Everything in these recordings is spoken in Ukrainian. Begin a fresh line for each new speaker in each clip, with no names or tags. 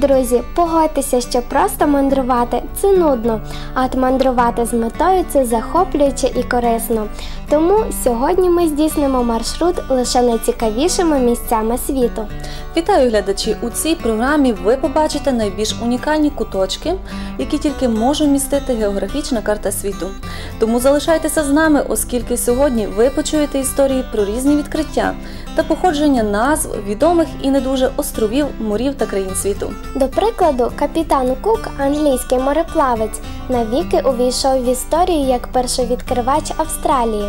друзі, погодьтеся, що просто мандрувати це нудно, а от мандрувати з метою це захоплююче і корисно. Тому сьогодні ми здійснимо маршрут лише найцікавішими місцями світу.
Вітаю глядачі! У цій програмі ви побачите найбільш унікальні куточки, які тільки може містити географічна карта світу. Тому залишайтеся з нами, оскільки сьогодні ви почуєте історії про різні відкриття та походження назв відомих і не дуже островів, морів та країн світу.
До прикладу, капітан Кук, англійський мореплавець, навіки увійшов в історію як першовідкривач Австралії.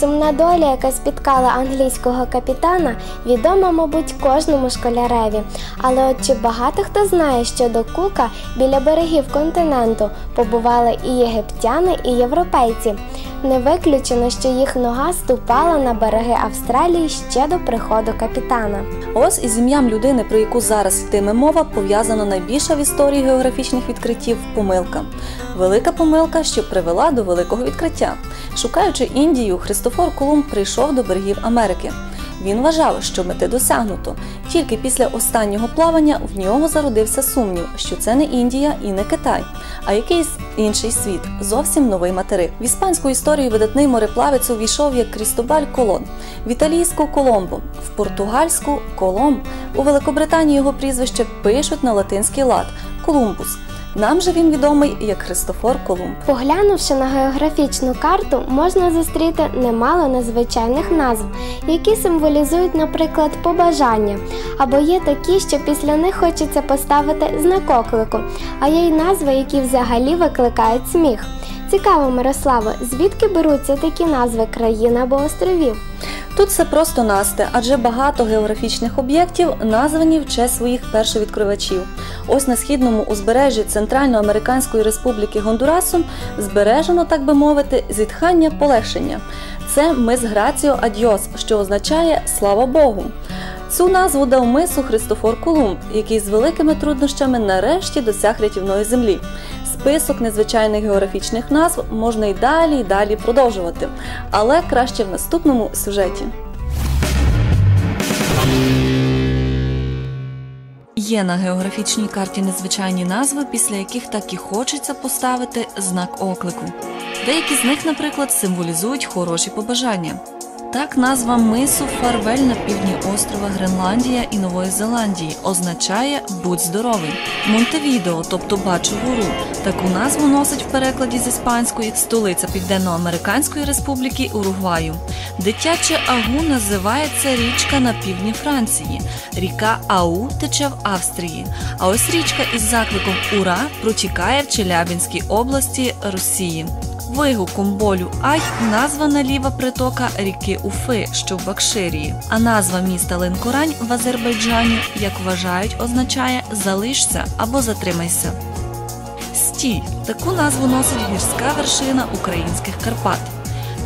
Сумна доля, яка спіткала англійського капітана, відома, мабуть, кожному школяреві. Але от чи багато хто знає, що до Кука біля берегів континенту побували і єгиптяни, і європейці. Не виключено, що їх нога ступала на береги Австралії ще до приходу капітана.
Ось із ім'ям людини, про яку зараз йтиме мова, пов'язана найбільша в історії географічних відкриттів помилка. Велика помилка, що привела до великого відкриття. Шукаючи Індію, Христофор Колумб прийшов до берегів Америки. Він вважав, що мети досягнуто. Тільки після останнього плавання в нього зародився сумнів, що це не Індія і не Китай, а якийсь інший світ, зовсім новий материк. В іспанську історію видатний мореплавець увійшов як Крістобаль Колон, в італійську Коломбо, в португальську Коломб. У Великобританії його прізвище пишуть на латинський лад Колумбус. Нам же він відомий як Христофор Колумб.
Поглянувши на географічну карту, можна зустріти немало незвичайних назв, які символізують, наприклад, побажання, або є такі, що після них хочеться поставити знак оклику, а є й назви, які взагалі викликають сміх. Цікаво, Мирославо, звідки беруться такі назви країн або островів?
Тут все просто насте, адже багато географічних об'єктів названі в честь своїх першовідкривачів. Ось на східному узбережжі Центральноамериканської республіки Гондурасу збережено, так би мовити, зітхання полегшення. Це мис Граціо Адьос, що означає Слава Богу. Цю назву дав мису Христофор Колумб, який з великими труднощами нарешті досяг рятівної землі. Список незвичайних географічних назв можна й далі і далі продовжувати, але краще в наступному сюжеті. Є на географічній карті незвичайні назви, після яких так і хочеться поставити знак оклику. Деякі з них, наприклад, символізують хороші побажання. Так, назва мису Фарвель на півдні острова Гренландія і Нової Зеландії означає будь здоровий. Монтевідео, тобто бачу гору. Таку назву носить в перекладі з іспанської столиця Південно-Американської Республіки Уругваю. Дитяче Агу називається річка на півдні Франції. Ріка Ау тече в Австрії. А ось річка із закликом Ура протікає в Челябінській області Росії. Вигуком болю Ай названа ліва притока ріки Уфи, що в Бакширії. А назва міста Ленкорань в Азербайджані, як вважають, означає залишся або затримайся. Стій таку назву носить гірська вершина українських Карпат.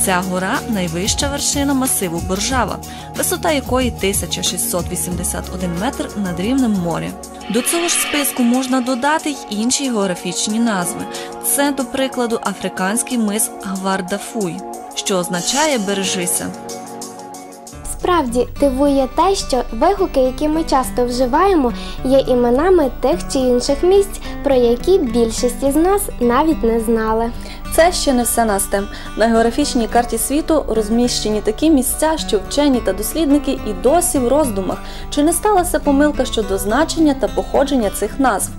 Ця гора найвища вершина масиву Боржава, висота якої 1681 метр над рівнем моря. До цього ж списку можна додати й інші географічні назви. Це, до прикладу, африканський мис Гвардафуй, що означає бережися.
Справді дивує те, що вигуки, які ми часто вживаємо, є іменами тих чи інших місць, про які більшість із нас навіть не знали.
Це ще не все Насте. На географічній карті світу розміщені такі місця, що вчені та дослідники і досі в роздумах, чи не сталася помилка щодо значення та походження цих назв.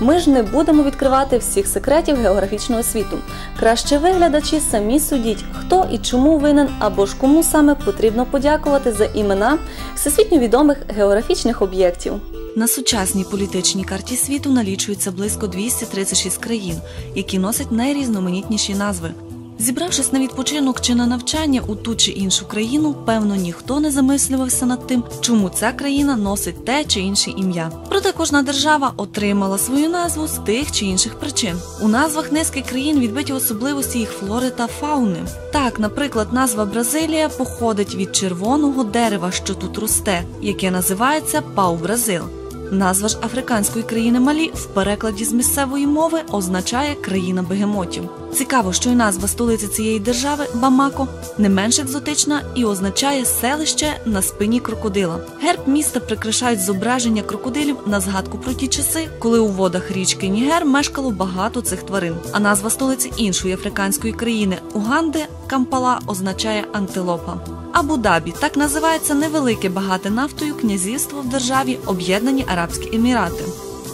Ми ж не будемо відкривати всіх секретів географічного світу. Краще виглядачі самі судіть, хто і чому винен, або ж кому саме потрібно подякувати за імена всесвітньо відомих географічних об'єктів. На сучасній політичній карті світу налічується близько 236 країн, які носять найрізноманітніші назви. Зібравшись на відпочинок чи на навчання у ту чи іншу країну, певно, ніхто не замислювався над тим, чому ця країна носить те чи інше ім'я. Проте кожна держава отримала свою назву з тих чи інших причин. У назвах низки країн відбиті особливості їх флори та фауни. Так, наприклад, назва Бразилія походить від червоного дерева, що тут росте, яке називається пау-бразил. Назва ж африканської країни Малі в перекладі з місцевої мови означає країна бегемотів. Цікаво, що й назва столиці цієї держави Бамако не менш екзотична і означає селище на спині крокодила. Герб міста прикрашають зображення крокодилів на згадку про ті часи, коли у водах річки Нігер мешкало багато цих тварин. А назва столиці іншої африканської країни Уганди Кампала означає антилопа. Абу-Дабі так називається невелике багате нафтою князівство в державі Об'єднані Арабські Емірати.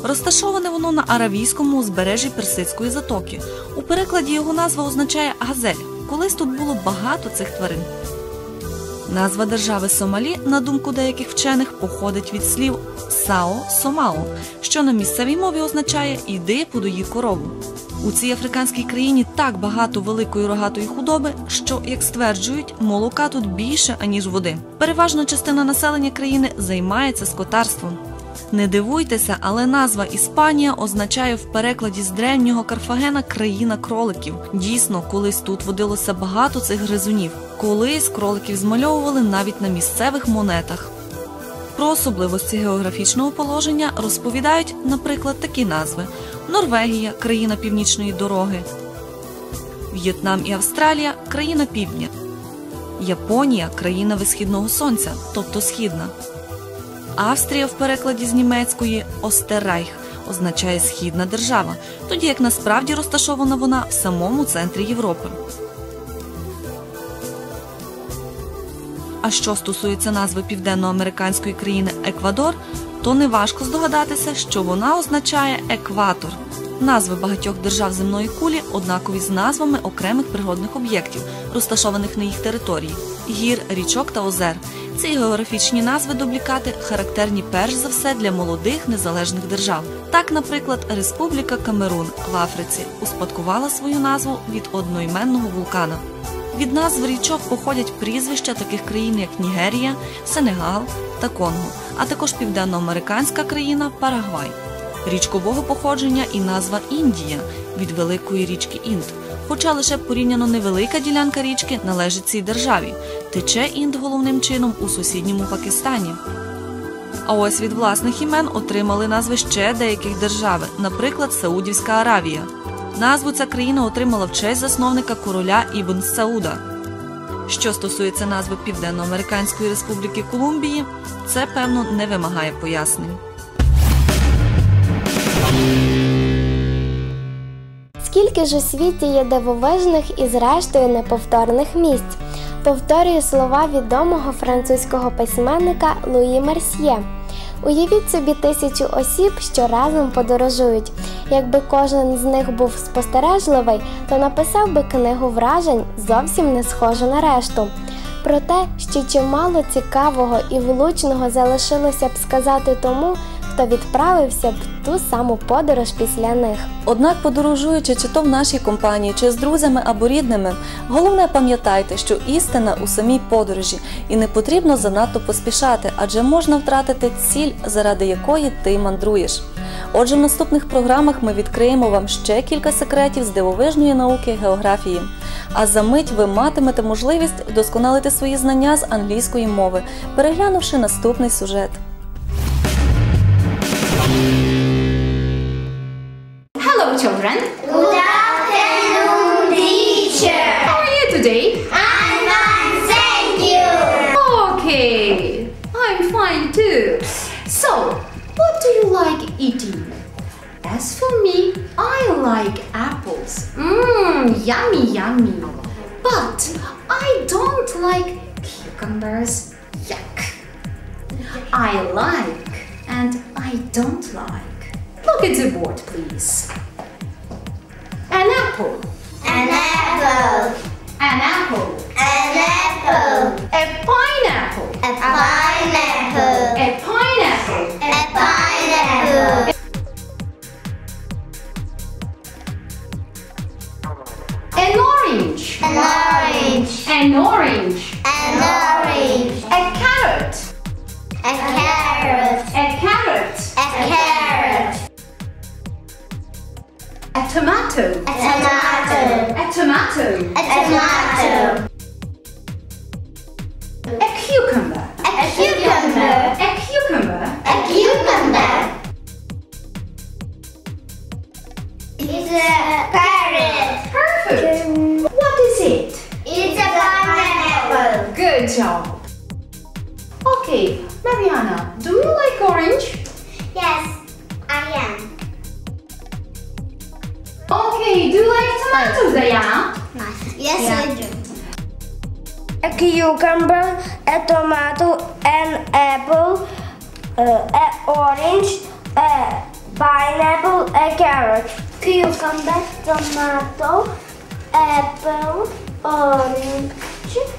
Розташоване воно на аравійському узбережжі Персидської затоки. У перекладі його назва означає газель. Колись тут було багато цих тварин. Назва держави Сомалі, на думку деяких вчених, походить від слів Сао Сомао, що на місцевій мові означає Іди подої корову. У цій африканській країні так багато великої рогатої худоби, що, як стверджують, молока тут більше аніж води. Переважна частина населення країни займається скотарством. Не дивуйтеся, але назва Іспанія означає в перекладі з древнього Карфагена країна кроликів. Дійсно, колись тут водилося багато цих гризунів. Колись кроликів змальовували навіть на місцевих монетах. Про особливості географічного положення розповідають, наприклад, такі назви: Норвегія країна північної дороги, В'єтнам і Австралія країна півдня, Японія країна висхідного сонця, тобто східна. Австрія в перекладі з німецької Остеррайх означає східна держава, тоді як насправді розташована вона в самому центрі Європи. А що стосується назви південноамериканської країни Еквадор, то неважко здогадатися, що вона означає екватор. Назви багатьох держав земної кулі однакові з назвами окремих природних об'єктів, розташованих на їх території гір, річок та озер. Ці географічні назви дублікати характерні перш за все для молодих незалежних держав. Так, наприклад, Республіка Камерун в Африці успадкувала свою назву від одноіменного вулкана. Від назв річок походять прізвища таких країн, як Нігерія, Сенегал та Конго, а також південноамериканська країна Парагвай. Річкового походження і назва Індія від великої річки Інд. Хоча лише порівняно невелика ділянка річки належить цій державі, тече Інд головним чином у сусідньому Пакистані. А ось від власних імен отримали назви ще деяких держави, наприклад, Саудівська Аравія. Назву ця країна отримала в честь засновника короля Ібн Сауда. Що стосується назви Південноамериканської Республіки Колумбії, це певно не вимагає пояснень.
Скільки ж у світі є дивовижних і зрештою неповторних місць, повторює слова відомого французького письменника Луї Мерсьє. Уявіть собі тисячу осіб, що разом подорожують. Якби кожен з них був спостережливий, то написав би книгу вражень зовсім не схожу на решту. Проте ще чимало цікавого і влучного залишилося б сказати тому, хто відправився б в ту саму подорож після них.
Однак, подорожуючи чи то в нашій компанії, чи з друзями або рідними, головне пам'ятайте, що істина у самій подорожі, і не потрібно занадто поспішати, адже можна втратити ціль, заради якої ти мандруєш. Отже, в наступних програмах ми відкриємо вам ще кілька секретів з дивовижної науки географії. А за мить ви матимете можливість вдосконалити свої знання з англійської мови, переглянувши наступний сюжет.
Me, I like apples. Mmm, yummy, yummy. But I don't like cucumbers. Yuck. I like and I don't like. Look at the board, please. An apple.
An apple,
An apple.
an apple,
A pineapple.
a pineapple,
An orange.
An orange.
A carrot.
A carrot.
A carrot.
A carrot.
A tomato.
A tomato.
A tomato.
A tomato.
A cucumber.
A cucumber.
A cucumber.
A cucumber. It's. Perfect.
Job. Okay, Mariana, do you like orange?
Yes, I am.
Okay, do you like tomatoes, Diana?
Yes,
Yeah.
I do.
a cucumber, a tomato, an apple, uh, a orange, a pineapple, a carrot. Cucumber, tomato, apple, orange, s-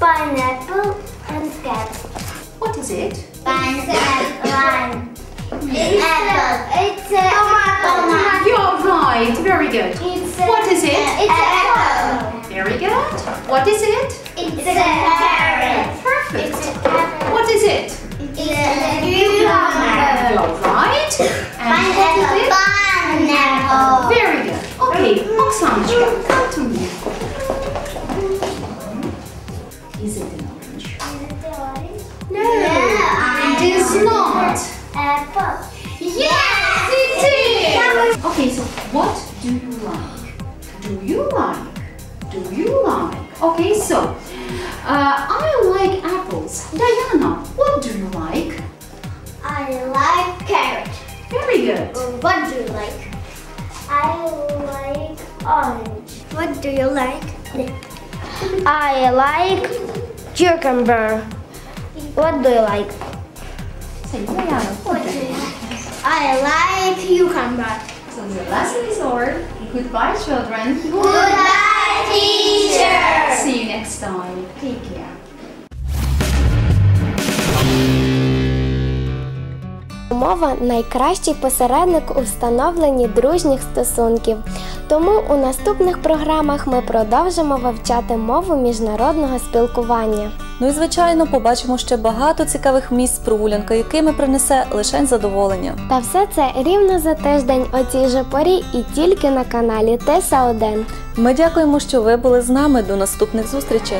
Pineapple and carrot.
What is it?
Pineapple. It's apple. It's a tomato.
You're right. Very good.
It's
what is it?
It's an apple.
Very good. What is it?
It's, it's a carrot.
Perfect.
It's apple.
What is it?
It's a cucumber.
You're right. And pineapple.
Pineapple.
Very good. Okay, Oxanchka. Uh, I like apples. Diana, what do you like?
I like carrot.
Very good.
What do you like? I like orange. What do you like?
I like cucumber. What do you like?
Say, Diana, what do you like?
I like cucumber.
So the lesson is over. Goodbye, children.
Goodbye, teacher.
See you next time. Take care.
Мова найкращий посередник у встановленні дружніх стосунків. Тому у наступних програмах ми продовжимо вивчати мову міжнародного спілкування.
Ну і звичайно, побачимо ще багато цікавих місць прогулянка, якими принесе лише задоволення.
Та все це рівно за тиждень о цій же порі і тільки на каналі Теса 1.
Ми дякуємо, що ви були з нами. До наступних зустрічей.